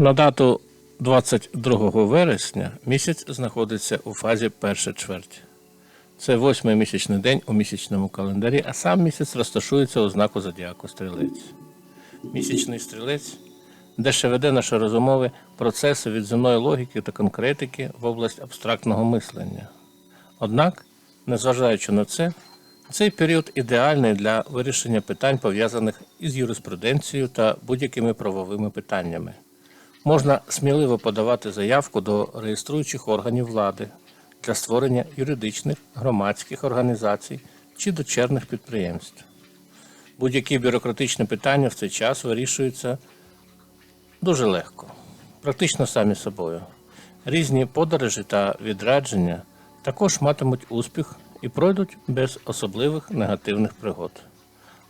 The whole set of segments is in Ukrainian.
На дату 22 вересня місяць знаходиться у фазі перша чверть. Це восьмий місячний день у місячному календарі, а сам місяць розташується у знаку зодіаку стрілець. Місячний стрілець дещо веде наші розумові процеси від земної логіки та конкретики в область абстрактного мислення. Однак, незважаючи на це, цей період ідеальний для вирішення питань, пов'язаних із юриспруденцією та будь-якими правовими питаннями. Можна сміливо подавати заявку до реєструючих органів влади для створення юридичних, громадських організацій чи дочерних підприємств. Будь-які бюрократичні питання в цей час вирішуються дуже легко, практично самі собою. Різні подорожі та відрядження також матимуть успіх і пройдуть без особливих негативних пригод.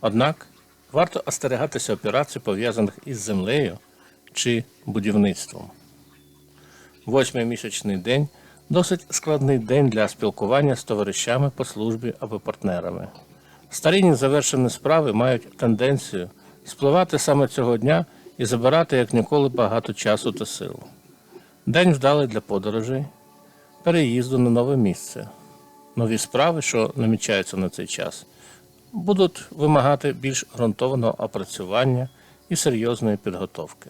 Однак варто остерігатися операцій, пов'язаних із землею чи будівництвом. Восьмий місячний день досить складний день для спілкування з товаришами по службі або партнерами. Старі незавершені справи мають тенденцію спливати саме цього дня і забирати як ніколи багато часу та сил. День вдалий для подорожей, переїзду на нове місце. Нові справи, що намічаються на цей час, будуть вимагати більш ґрунтованого опрацювання і серйозної підготовки.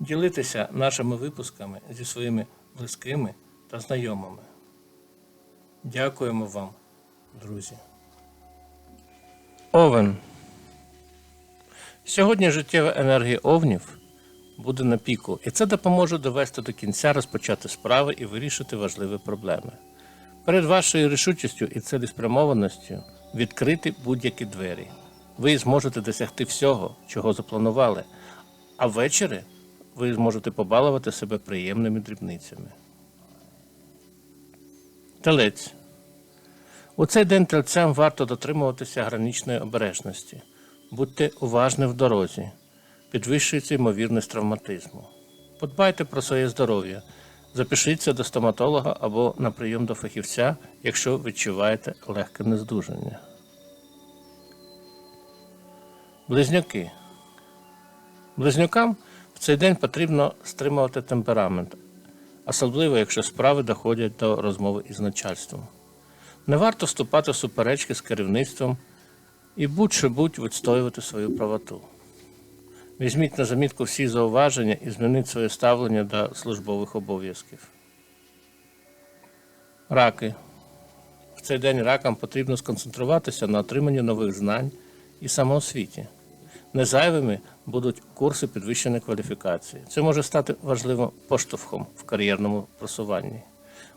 ділитися нашими випусками зі своїми близькими та знайомими. Дякуємо вам, друзі. Овен. Сьогодні життєва енергія овнів буде на піку, і це допоможе довести до кінця розпочати справи і вирішити важливі проблеми. Перед вашою рішучістю і цілеспрямованістю відкрити будь-які двері. Ви зможете досягти всього, чого запланували, а ввечері ви зможете побалувати себе приємними дрібницями. Телець. У цей день тельцям варто дотримуватися граничної обережності. Будьте уважні в дорозі, підвищується ймовірність травматизму. Подбайте про своє здоров'я, запишіться до стоматолога або на прийом до фахівця, якщо відчуваєте легке нездужання. Близнюки. Близнюкам цей день потрібно стримувати темперамент, особливо якщо справи доходять до розмови із начальством. Не варто вступати в суперечки з керівництвом і будь-що будь відстоювати свою правоту. Візьміть на замітку всі зауваження і змініть своє ставлення до службових обов'язків. Раки. В цей день ракам потрібно сконцентруватися на отриманні нових знань і самоосвіті. Незайвими будуть курси підвищеної кваліфікації. Це може стати важливим поштовхом в кар'єрному просуванні.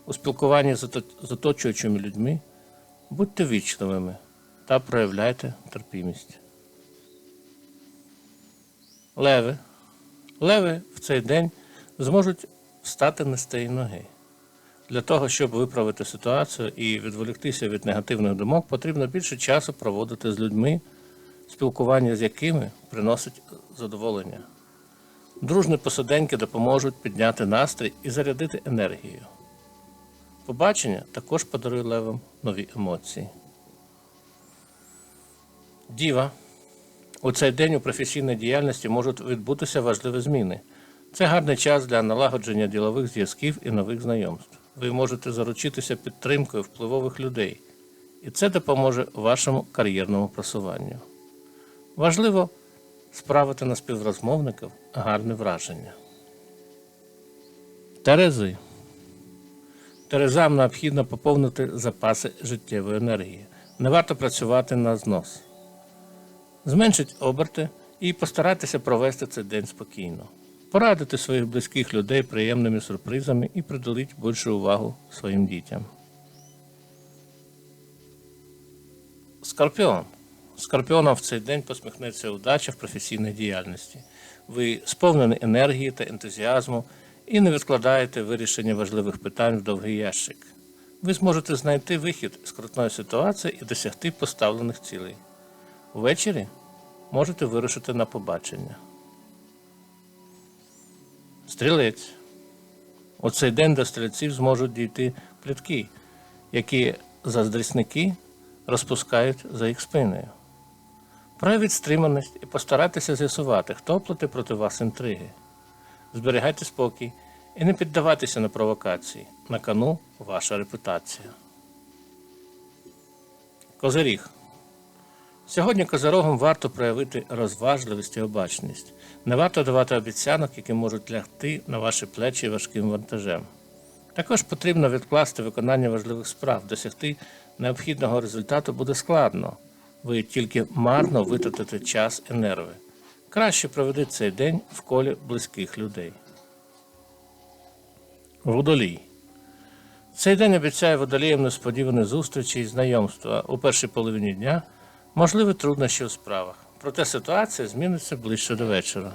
У спілкуванні з ото- з оточуючими людьми будьте вічливими та проявляйте терпімість. Леви. Леви в цей день зможуть встати на стої ноги. Для того, щоб виправити ситуацію і відволіктися від негативних думок, потрібно більше часу проводити з людьми, спілкування з якими приносить задоволення. Дружні посиденьки допоможуть підняти настрій і зарядити енергію. Побачення також подарує левам нові емоції. Діва. У цей день у професійній діяльності можуть відбутися важливі зміни. Це гарний час для налагодження ділових зв'язків і нових знайомств. Ви можете заручитися підтримкою впливових людей, і це допоможе вашому кар'єрному просуванню. Важливо справити на співрозмовників гарне враження. Терези. Терезам необхідно поповнити запаси життєвої енергії. Не варто працювати на знос. Зменшіть оберти і постарайтеся провести цей день спокійно. Порадити своїх близьких людей приємними сюрпризами і приділіть більшу увагу своїм дітям. Скорпіон. Скорпіонам в цей день посміхнеться удача в професійній діяльності. Ви сповнені енергії та ентузіазму і не відкладаєте вирішення важливих питань в довгий ящик. Ви зможете знайти вихід з скрутної ситуації і досягти поставлених цілей. Ввечері можете вирушити на побачення. Стрілець. У цей день до стрільців зможуть дійти плітки, які заздрісники розпускають за їх спиною. Проявіть стриманість і постарайтеся з'ясувати, хто платить проти вас інтриги. Зберігайте спокій і не піддавайтеся на провокації. На кону ваша репутація. Козиріг. Сьогодні козирогам варто проявити розважливість і обачність. Не варто давати обіцянок, які можуть лягти на ваші плечі важким вантажем. Також потрібно відкласти виконання важливих справ. Досягти необхідного результату буде складно. Ви тільки марно витратите час і нерви. Краще проведіть цей день в колі близьких людей. Водолій. Цей день обіцяє водоліям несподівані зустрічі і знайомства у першій половині дня, можливі труднощі у справах. Проте ситуація зміниться ближче до вечора.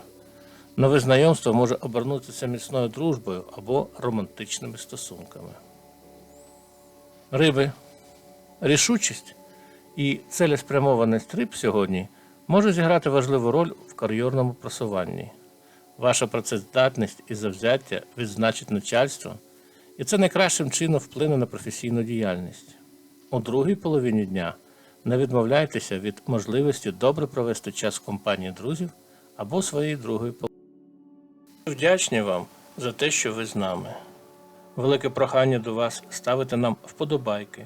Нове знайомство може обернутися міцною дружбою або романтичними стосунками. Риби. Рішучість і цілеспрямований стриб сьогодні може зіграти важливу роль в кар'єрному просуванні. Ваша працездатність і завзяття відзначить начальство, і це найкращим чином вплине на професійну діяльність. У другій половині дня не відмовляйтеся від можливості добре провести час в компанії друзів або своєї другої половини. Вдячні вам за те, що ви з нами. Велике прохання до вас ставити нам вподобайки,